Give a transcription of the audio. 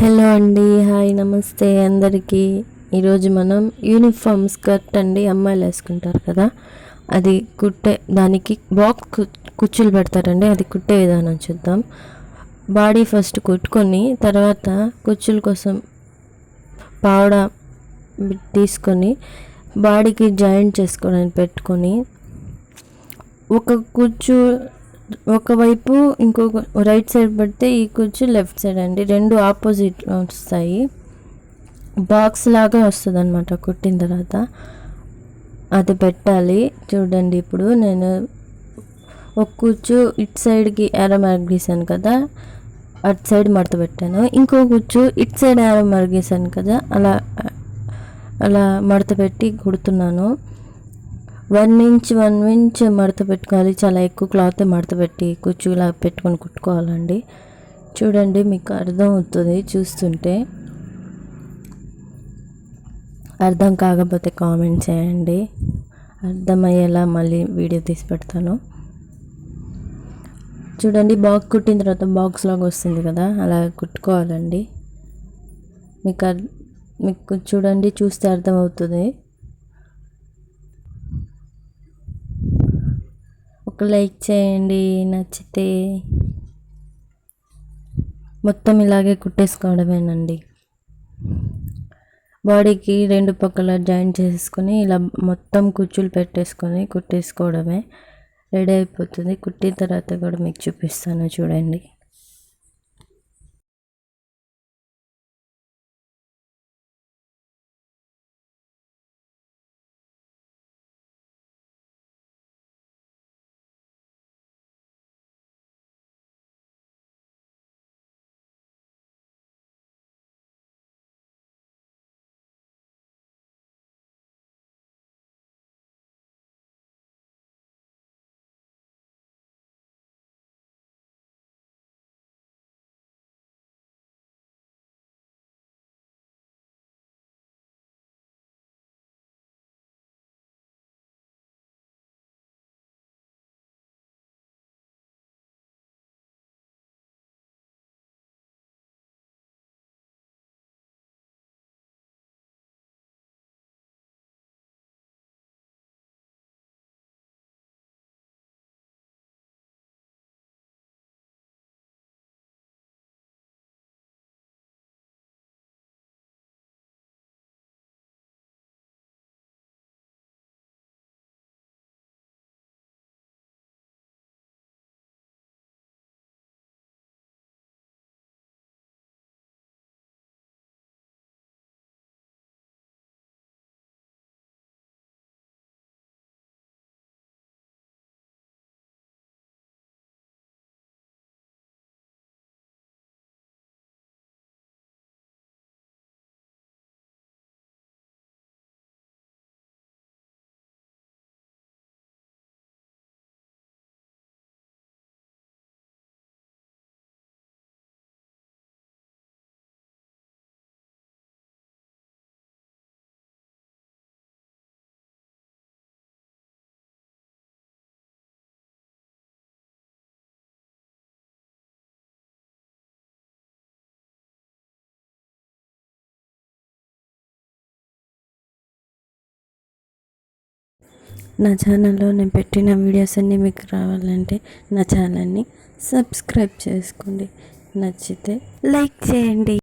Hello అండి hi నమస్తే అందరికీ. ఈరోజు మనం యూనిఫామ్ స్కర్ట్ అండి అమ్మాయిలు వేసుకుంటారు కదా. అది కుట్టే దానికి బాక్స్ కుచ్చులు పెడతారండి. అది కుట్టే విధానం చూద్దాం. బాడీ ఫస్ట్ కుట్టుకొని తర్వాత కుచ్చుల కోసం పావడ తీసుకొని బాడీకి జాయింట్ చేసుకోవడానికి పెట్టుకొని ఒక కుచ్చు ఒకవైపు ఇంకొక రైట్ సైడ్ పడితే ఈ కుర్చీ లెఫ్ట్ సైడ్ అండి. రెండు ఆపోజిట్ వస్తాయి. బాక్స్ లాగా వస్తుంది అనమాట కుట్టిన తర్వాత. అది పెట్టాలి. చూడండి ఇప్పుడు నేను ఒక కుచ్చు ఇటు సైడ్కి ఎర మరిగేసాను కదా అటు సైడ్ మడత పెట్టాను. ఇంకో కుచ్చు ఇటు సైడ్ ఎర మరిగేసాను కదా అలా అలా మడత పెట్టి కుడుతున్నాను. వన్ ఇంచ్ వన్ ఇంచ్ మడత పెట్టుకోవాలి. చాలా ఎక్కువ క్లాత్ మడత పెట్టి కుచ్చులా పెట్టుకొని కుట్టుకోవాలండి. చూడండి మీకు అర్థం అవుతుంది చూస్తుంటే. అర్థం కాకపోతే కామెంట్ చేయండి. అర్థమయ్యేలా మళ్ళీ వీడియో తీసి పెడతాను. చూడండి బాక్స్ కుట్టిన తర్వాత బాక్స్ లాగా వస్తుంది కదా అలా కుట్టుకోవాలండి. మీకు మీకు చూడండి చూస్తే అర్థమవుతుంది. ఒక లైక్ చేయండి నచ్చితే మొత్తం ఇలాగే కుట్టేసుకోవడమేనండి. బాడీకి రెండు పక్కల జాయింట్ చేసుకొని ఇలా మొత్తం కుచ్చులు పెట్టేసుకొని కుట్టేసుకోవడమే రెడీ అయిపోతుంది. కుట్టిన తర్వాత కూడా మీకు చూపిస్తాను చూడండి. నా ఛానల్లో నేను పెట్టిన వీడియోస్ అన్నీ మీకు రావాలంటే నా ఛానల్ని సబ్స్క్రైబ్ చేసుకోండి. నచ్చితే లైక్ చేయండి.